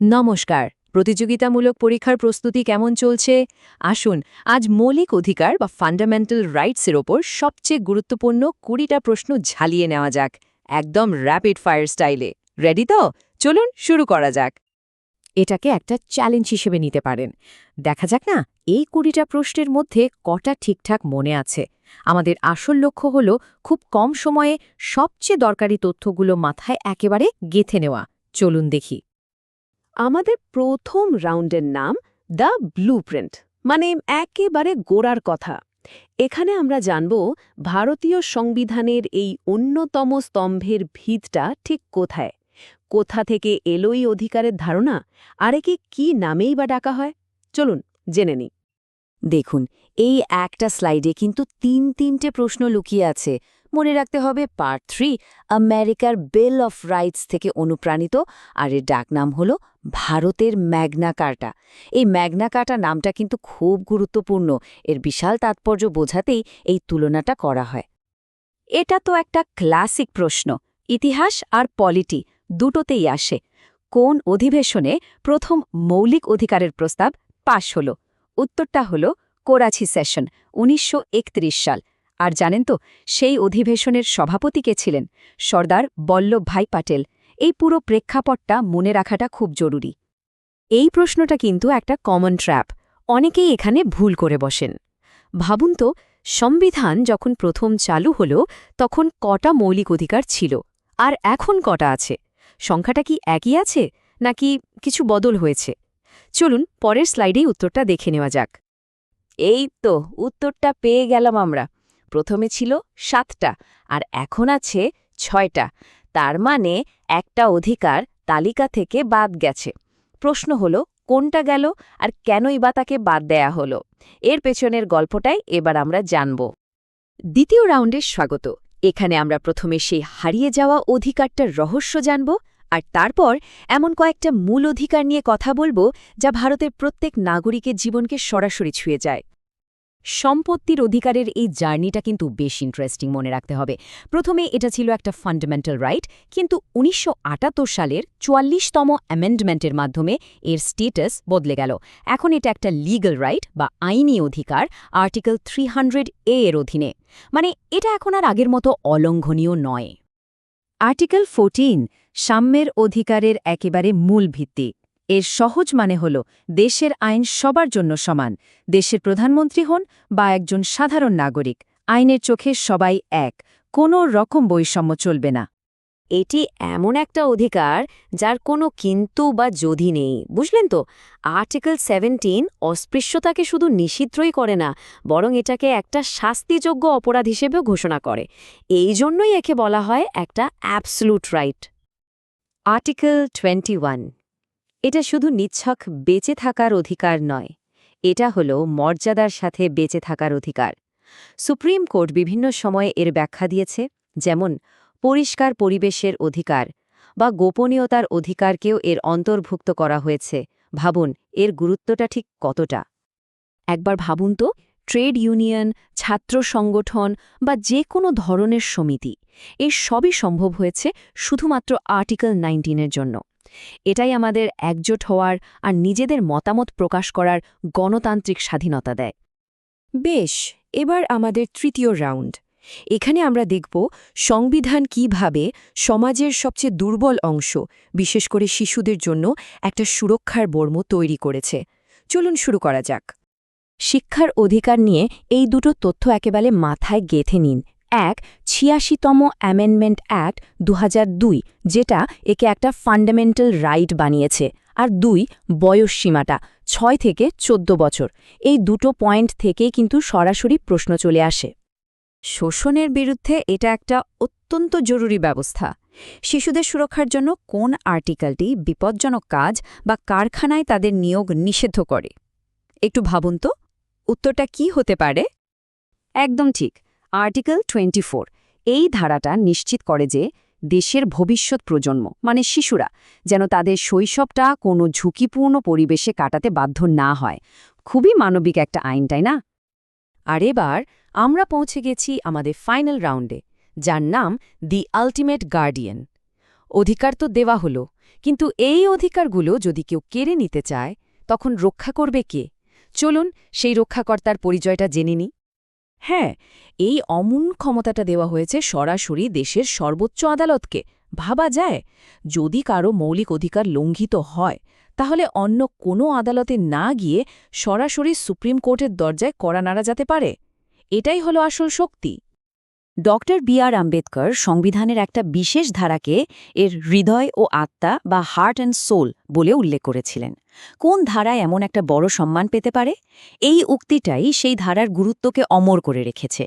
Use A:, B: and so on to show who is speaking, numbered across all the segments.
A: নমস্কার, প্রতিযোগিতামূলক পরীক্ষার প্রস্তুতি কেমন চলছে? আসুন, আজ মৌলিক অধিকার বা ফান্ডামেন্টাল রাইটসের ওপর সবচেয়ে গুরুত্বপূর্ণ কুড়িটা প্রশ্ন ঝালিয়ে নেওয়া যাক, একদম র্যাপিড ফায়ার স্টাইলে রেডি তো? চলুন শুরু করা যাক। এটাকে একটা চ্যালেঞ্জ হিসেবে নিতে পারেন। দেখা যাক না, এই কুড়িটা প্রশ্নের মধ্যে কটা ঠিকঠাক মনে আছে। আমাদের আসল লক্ষ্য হল খুব কম সময়ে সবচেয়ে দরকারি তথ্যগুলো মাথায় একেবারে গেথে নেওয়া। চলুন দেখি।
B: আমাদের প্রথম রাউন্ডের নাম দ্য ব্লুপ্রিন্ট মানে একেবারে গোড়ার কথা। এখানে আমরা জানব ভারতীয় সংবিধানের এই অন্যতম স্তম্ভের ভিতটা ঠিক কোথায়। কোথা থেকে এলোই অধিকারের ধারণা? আর একে কি নামেই বা ডাকা হয়? চলুন, জেনে নিই
A: দেখুন, এই একটা স্লাইডে কিন্তু তিন তিনটে প্রশ্ন লুকিয়ে আছে। মনে রাখতে হবে, পার্ট থ্রি, আমেরিকার বিল অফ রাইটস থেকে অনুপ্রাণিত, আর এর ডাকনাম হল ভারতের ম্যাগনা কার্টা। এই ম্যাগনা কার্টা নামটা কিন্তু খুব গুরুত্বপূর্ণ, এর বিশাল তাৎপর্য বোঝাতেই এই তুলনাটা করা হয়। এটা তো একটা ক্লাসিক প্রশ্ন, ইতিহাস আর পলিটি দুটোতেই আসে। কোন অধিবেশনে প্রথম মৌলিক অধিকারের প্রস্তাব পাশ হল? উত্তরটা হল করাচি সেশন, উনিশশো একত্রিশ সাল। আর জানেন তো, সেই অধিবেশনের সভাপতি কে ছিলেন? সর্দার বল্লভভাই পাটেল। এই পুরো প্রেক্ষাপটটা মনে রাখাটা খুব জরুরি। এই প্রশ্নটা কিন্তু একটা কমন ট্র্যাপ অনেকেই এখানে ভুল করে বসেন। ভাবুন তো, সংবিধান যখন প্রথম চালু হল, তখন কটা মৌলিক অধিকার ছিল? আর এখন কটা আছে? সংখ্যাটা কি একই আছে? নাকি কিছু বদল হয়েছে? চলুন পরের স্লাইডেই উত্তরটা দেখে নেওয়া যাক। এই তো, উত্তরটা পেয়ে গেলাম আমরা। প্রথমে ছিল সাতটা আর এখন আছে ছয়টা। তার মানে একটা অধিকার তালিকা থেকে বাদ গেছে। প্রশ্ন হল, কোনটা গেল আর কেনই বা তাকে বাদ দেয়া হলো? এর পেছনের গল্পটাই এবার আমরা জানব। দ্বিতীয় রাউন্ডে স্বাগত। এখানে আমরা প্রথমে সেই হারিয়ে যাওয়া অধিকারটার রহস্য জানব আর তারপর এমন কয়েকটা মূল অধিকার নিয়ে কথা বলব যা ভারতের প্রত্যেক নাগরিকের জীবনকে সরাসরি ছুঁয়ে যায়। সম্পত্তির অধিকারের এই জার্নিটা কিন্তু বেশ ইন্টারেস্টিং মনে রাখতে হবে। প্রথমে এটা ছিল একটা ফান্ডামেন্টাল রাইট কিন্তু উনিশশো আটাত্তর সালের চুয়াল্লিশতম অ্যামেন্ডমেন্টের মাধ্যমে এর স্টেটাস বদলে গেল। এখন এটা একটা লিগ্যাল রাইট বা আইনি অধিকার আর্টিকেল থ্রি এ এর অধীনে। মানে এটা এখন আর আগের মতো অলঙ্ঘনীয় নয়। আর্টিকেল ফোরটিন সাম্যের অধিকারের একেবারে মূল ভিত্তি। এর সহজ মানে হল, দেশের আইন সবার জন্য সমান। দেশের প্রধানমন্ত্রী হন বা একজন সাধারণ নাগরিক, আইনের চোখে সবাই এক, কোনো রকম বৈষম্য চলবে না।
B: এটি এমন একটা অধিকার যার কোনো কিন্তু বা যদি নেই, বুঝলেন তো? আর্টিকেল সেভেন্টিন অস্পৃশ্যতাকে শুধু নিষিদ্ধই করে না, বরং এটাকে একটা শাস্তিযোগ্য অপরাধ হিসেবেও ঘোষণা করে। এই জন্যই একে বলা হয় একটা অ্যাবসলুট রাইট।
A: আর্টিকেল টোয়েন্টি এটা শুধু নিচ্ছক বেঁচে থাকার অধিকার নয়, এটা হল মর্যাদার সাথে বেঁচে থাকার অধিকার। সুপ্রিম কোর্ট বিভিন্ন সময়ে এর ব্যাখ্যা দিয়েছে, যেমন, পরিষ্কার পরিবেশের অধিকার বা গোপনীয়তার অধিকারকেও এর অন্তর্ভুক্ত করা হয়েছে। ভাবুন, এর গুরুত্বটা ঠিক কতটা? একবার ভাবুন তো, ট্রেড ইউনিয়ন, ছাত্র সংগঠন বা যে কোনো ধরনের সমিতি, এর সবই সম্ভব হয়েছে শুধুমাত্র আর্টিকেল নাইনটিনের জন্য। এটাই আমাদের একজোট হওয়ার আর নিজেদের মতামত প্রকাশ করার গণতান্ত্রিক স্বাধীনতা দেয়। বেশ, এবার আমাদের তৃতীয় রাউন্ড। এখানে আমরা দেখব সংবিধান কীভাবে সমাজের সবচেয়ে দুর্বল অংশ, বিশেষ করে শিশুদের জন্য, একটা সুরক্ষার বর্ম তৈরি করেছে। চলুন শুরু করা যাক। শিক্ষার অধিকার নিয়ে এই দুটো তথ্য একেবারে মাথায় গেথে নিন এক ছিয়াশিতম অ্যামেন্ডমেন্ট অ্যাক্ট দু হাজার দুই, যেটা একে একটা ফান্ডামেন্টাল রাইট বানিয়েছে, আর দুই বয়স সীমাটা, ছয় থেকে চোদ্দ বছর। এই দুটো পয়েন্ট থেকেই কিন্তু সরাসরি প্রশ্ন চলে আসে। শোষণের বিরুদ্ধে এটা একটা অত্যন্ত জরুরি ব্যবস্থা। শিশুদের সুরক্ষার জন্য কোন আর্টিকেলটি বিপজ্জনক কাজ বা কারখানায় তাদের নিয়োগ নিষিদ্ধ করে? একটু ভাবুন তো, উত্তরটা কি হতে পারে? একদম ঠিক। আর্টিকেল টোয়েন্টি এই ধারাটা নিশ্চিত করে যে দেশের ভবিষ্যৎ প্রজন্ম মানে শিশুরা, যেন তাদের শৈশবটা কোনো ঝুঁকিপূর্ণ পরিবেশে কাটাতে বাধ্য না হয়। খুবই মানবিক একটা আইন, তাই না? আর এবার আমরা পৌঁছে গেছি আমাদের ফাইনাল রাউন্ডে, যার নাম দি আলটিমেট গার্ডিয়ান। অধিকার তো দেওয়া হলো, কিন্তু এই অধিকারগুলো যদি কেউ কেড়ে নিতে চায়, তখন রক্ষা করবে কে? চলুন সেই রক্ষাকর্তার পরিচয়টা জেনে নিই। হ্যাঁ এই অমূল ক্ষমতাটা দেওয়া হয়েছে সরাসরি দেশের সর্বোচ্চ আদালতকে। ভাবা যায়, যদি কারও মৌলিক অধিকার লঙ্ঘিত হয়, তাহলে অন্য কোনো আদালতে না গিয়ে সরাসরি সুপ্রিম কোর্টের দরজায় কড়া নাড়া যেতে পারে। এটাই হলো আসল শক্তি। ডক্টর বি আর আম্বেদকর সংবিধানের একটা বিশেষ ধারাকে এর হৃদয় ও আত্মা বা হার্ট অ্যান্ড সোল বলে উল্লেখ করেছিলেন। কোন ধারায় এমন একটা বড় সম্মান পেতে পারে? এই উক্তিটাই সেই ধারার গুরুত্বকে অমর করে রেখেছে।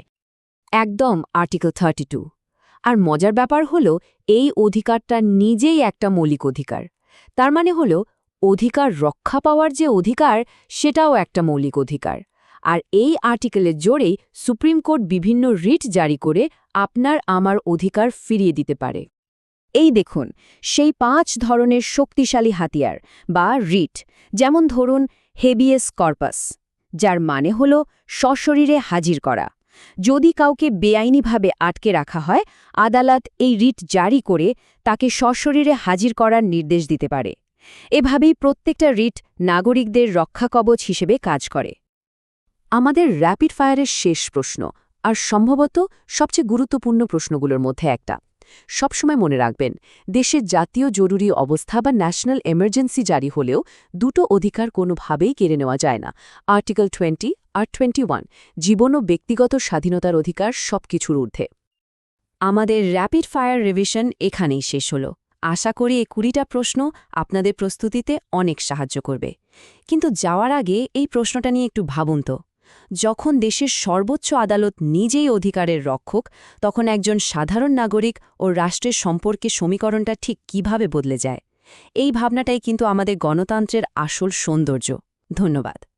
A: একদম আর্টিকেল থার্টি আর মজার ব্যাপার হল, এই অধিকারটা নিজেই একটা মৌলিক অধিকার। তার মানে হল, অধিকার রক্ষা পাওয়ার যে অধিকার, সেটাও একটা মৌলিক অধিকার। আর এই আর্টিকেলের জোরেই সুপ্রিম কোর্ট বিভিন্ন রিট জারি করে আপনার আমার অধিকার ফিরিয়ে দিতে পারে। এই দেখুন, সেই পাঁচ ধরনের শক্তিশালী হাতিয়ার বা রিট, যেমন ধরুন হেবিয়েস কর্পাস, যার মানে হল সশরীরে হাজির করা। যদি কাউকে বেআইনিভাবে আটকে রাখা হয়, আদালত এই রিট জারি করে তাকে সশরীরে হাজির করার নির্দেশ দিতে পারে। এভাবেই প্রত্যেকটা রিট নাগরিকদের রক্ষাকবচ হিসেবে কাজ করে। আমাদের র্যাপিড ফায়ারের শেষ প্রশ্ন, আর সম্ভবত সবচেয়ে গুরুত্বপূর্ণ প্রশ্নগুলোর মধ্যে একটা। সবসময় মনে রাখবেন দেশের জাতীয় জরুরি অবস্থা বা ন্যাশনাল এমার্জেন্সি জারি হলেও দুটো অধিকার কোনোভাবেই কেড়ে নেওয়া যায় না। আর্টিকেল টোয়েন্টি আর টোয়েন্টি ওয়ান জীবন ও ব্যক্তিগত স্বাধীনতার অধিকার সবকিছুর ঊর্ধ্বে। আমাদের র্যাপিড ফায়ার রিভিশন এখানেই শেষ হলো। আশা করি এই কুড়িটা প্রশ্ন আপনাদের প্রস্তুতিতে অনেক সাহায্য করবে। কিন্তু যাওয়ার আগে এই প্রশ্নটা নিয়ে একটু ভাবুন তো। যখন দেশের সর্বোচ্চ আদালত নিজেই অধিকারের রক্ষক, তখন একজন সাধারণ নাগরিক ও রাষ্ট্রের সম্পর্কে সমীকরণটা ঠিক কীভাবে বদলে যায়? এই ভাবনাটাই কিন্তু আমাদের গণতন্ত্রের আসল সৌন্দর্য। ধন্যবাদ।